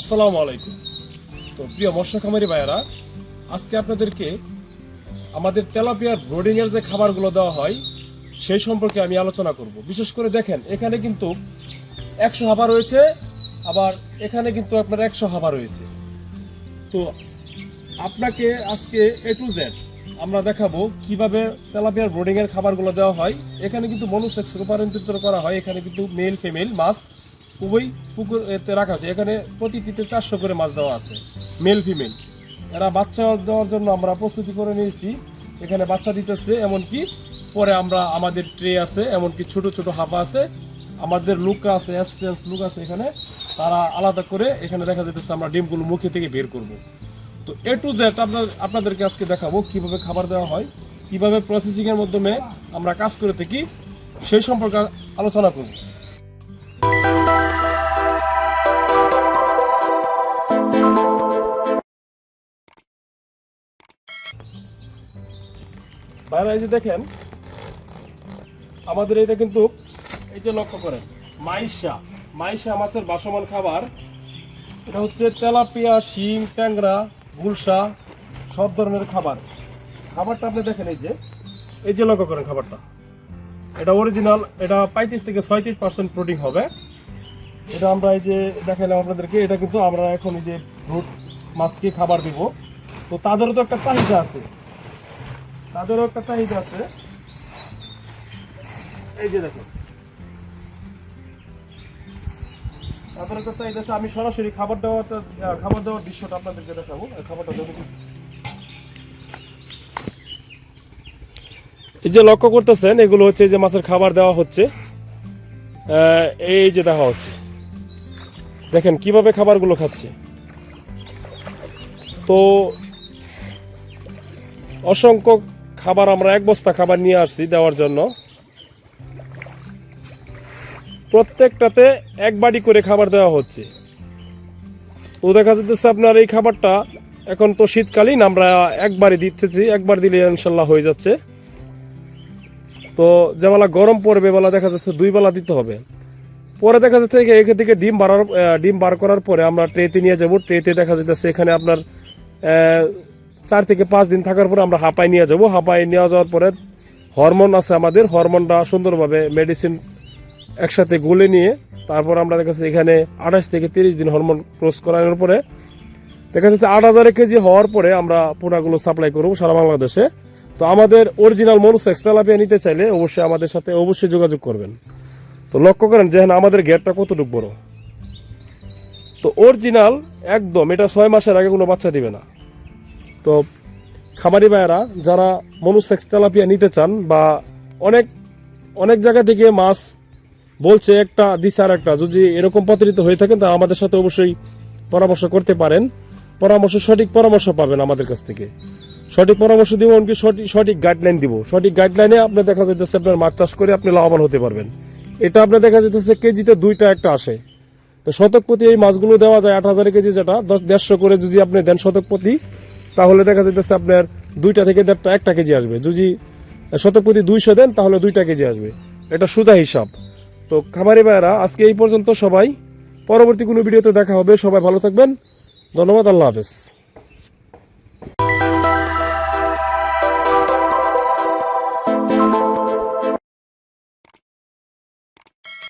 আসসালামু আলাইকুম। তো প্রিয় মৎস্য ভাইয়েরা, আজকে আপনাদেরকে আমাদের তেলাপিয়ার ব্রোডিং এর যে খাবারগুলো দেওয়া হয়, সেই সম্পর্কে আমি আলোচনা করব। বিশেষ করে দেখেন, এখানে কিন্তু একশো হাবা রয়েছে, আবার এখানে কিন্তু আপনার একশো হাবা রয়েছে। তো আপনাকে আজকে এ টু জেড আমরা দেখাবো কীভাবে তেলাপিয়ার ব্রোডিং এর খাবারগুলো দেওয়া হয়। এখানে কিন্তু মনুসেক্স রূপান্তরিত করা হয়, এখানে কিন্তু মেল ফিমেল মাছ উভয় পুকুর এতে রাখা আছে। এখানে প্রতিটিতে চারশো করে মাছ দেওয়া আছে মেল ফিমেল এরা বাচ্চা দেওয়ার জন্য আমরা প্রস্তুতি করে নিয়েছি। এখানে বাচ্চা দিতেছে, এমনকি পরে আমরা আমাদের ট্রে আছে, এমনকি ছোট ছোট হাবা আছে। আমাদের লুক আছে এক্সপিরিয়েন্স লুক আছে এখানে। তারা আলাদা করে এখানে দেখা যেতেছে আমরা ডিমগুলো মুখে থেকে বের করব। তো এ টু জেড আপনার, আপনাদেরকে আজকে দেখাবো কীভাবে খাবার দেওয়া হয়, কীভাবে প্রসেসিংয়ের মাধ্যমে আমরা কাজ করে থাকি, সেই সম্পর্কে আলোচনা করব। বাইরে এই যে দেখেন, আমাদের এটা কিন্তু এই যে লক্ষ্য করেন, মাইশা মাইশা মাছের বাসমান খাবার। এটা হচ্ছে তেলাপিয়া শিং ট্যাংরা, গুলশা, সব ধরনের খাবার। খাবারটা আপনি দেখেন এই যে এই যে লক্ষ্য করেন খাবারটা। এটা অরিজিনাল এটা পঁয়ত্রিশ থেকে ছয়ত্রিশ পার্সেন্ট প্রোটিন হবে। এটা আমরা এই যে দেখালাম আপনাদেরকে, এটা কিন্তু আমরা এখন এই যে রুট মাছকে খাবার দিব। তো তাদেরও তো একটা চাহিদা আছে। তাদেরও একটা চাহিদা আছে। এই যে দেখুন তাদের একটা চাহিদা আছে। আমি সরাসরি খাবার দেওয়াটা খাবার দেওয়ার দৃশ্যটা আপনাদেরকে দেখাবো। খাবারটা দেখুন এই যে লক্ষ্য করতেছেন, এগুলো হচ্ছে যে মাছের খাবার দেওয়া হচ্ছে। এই যে দেখা হচ্ছে। দেখেন কীভাবে খাবারগুলো খাচ্ছে। তো অসংখ্য খাবার আমরা এক বস্তা খাবার নিয়ে আসছি দেওয়ার জন্য। প্রত্যেকটাতে এক বাড়ি করে খাবার দেওয়া হচ্ছে। তো দেখা যাচ্ছে আপনার এই খাবারটা এখন তো শীতকালীন, আমরা একবারই দিতেছি, একবার দিলে ইনশাল্লাহ হয়ে যাচ্ছে। তো যেবেলা গরম পড়বে, বেলা দেখা যাচ্ছে দুই বেলা দিতে হবে। পরে দেখা যাচ্ছে এখান থেকে ডিম বাড়ার ডিম বার করার পরে আমরা ট্রেতে নিয়ে যাব। ট্রেতে দেখা যাচ্ছে এখানে আপনার চার থেকে পাঁচ দিন থাকার পরে আমরা হাঁপায় নিয়ে যাব। হাঁপায় নিয়ে যাওয়ার পরে হরমোন আছে আমাদের। হরমোনটা সুন্দরভাবে মেডিসিন একসাথে গুলে নিয়ে তারপর আমরা দেখা যাচ্ছে এখানে আঠাশ থেকে তিরিশ দিন হরমোন ক্রস করানোর পরে দেখা যাচ্ছে আট হাজার কেজি হওয়ার পরে আমরা পোনাগুলো সাপ্লাই করব সারা বাংলাদেশে। তো আমাদের অরিজিনাল মনুসেক্স তেলাপিয়া নিতে চাইলে অবশ্যই আমাদের সাথে অবশ্যই যোগাযোগ করবেন। তো লক্ষ্য করেন যে হ্যাঁ, আমাদের গেটটা কতটুকু বড়? তো অরিজিনাল একদম এটা ছয় মাসের আগে কোনো বাচ্চা দিবে না। তো খামারি ভাইয়েরা, যারা মনুসেক্স তেলাপিয়া নিতে চান বা অনেক অনেক জায়গা থেকে মাছ বলছে একটা, দিছে আর একটা, যদি এরকম প্রতারিত হয়ে থাকেন তা আমাদের সাথে অবশ্যই পরামর্শ করতে পারেন। পরামর্শ, সঠিক পরামর্শ পাবেন আমাদের কাছ থেকে। সঠিক পরামর্শ দিব, এমনকি সঠিক সঠিক গাইডলাইন দিব। সঠিক গাইডলাইনে আপনি দেখা যাইতেছে আপনার মাছ চাষ করে আপনি লাভবান হতে পারবেন। এটা আপনার দেখা যাইতেছে কেজিতে দুইটা, একটা আসে। তো শতক প্রতি এই মাছগুলো দেওয়া যায় আট হাজার কেজি যেটা, দশ, দেড়শো করে যদি আপনি দেন শতক প্রতি তাহলে দেখা যাইতেছে আপনার দুইটা থেকে দেড়টা, একটা কেজি আসবে। যদি শতক প্রতি দুইশো দেন, তাহলে দুইটা কেজি আসবে। এটা সুদা হিসাব। তো খামারি ভাইয়েরা, আজকে এই পর্যন্ত সবাই, পরবর্তী কোনো ভিডিওতে দেখা হবে। সবাই ভালো থাকবেন। ধন্যবাদ, আল্লাহ হাফেজ।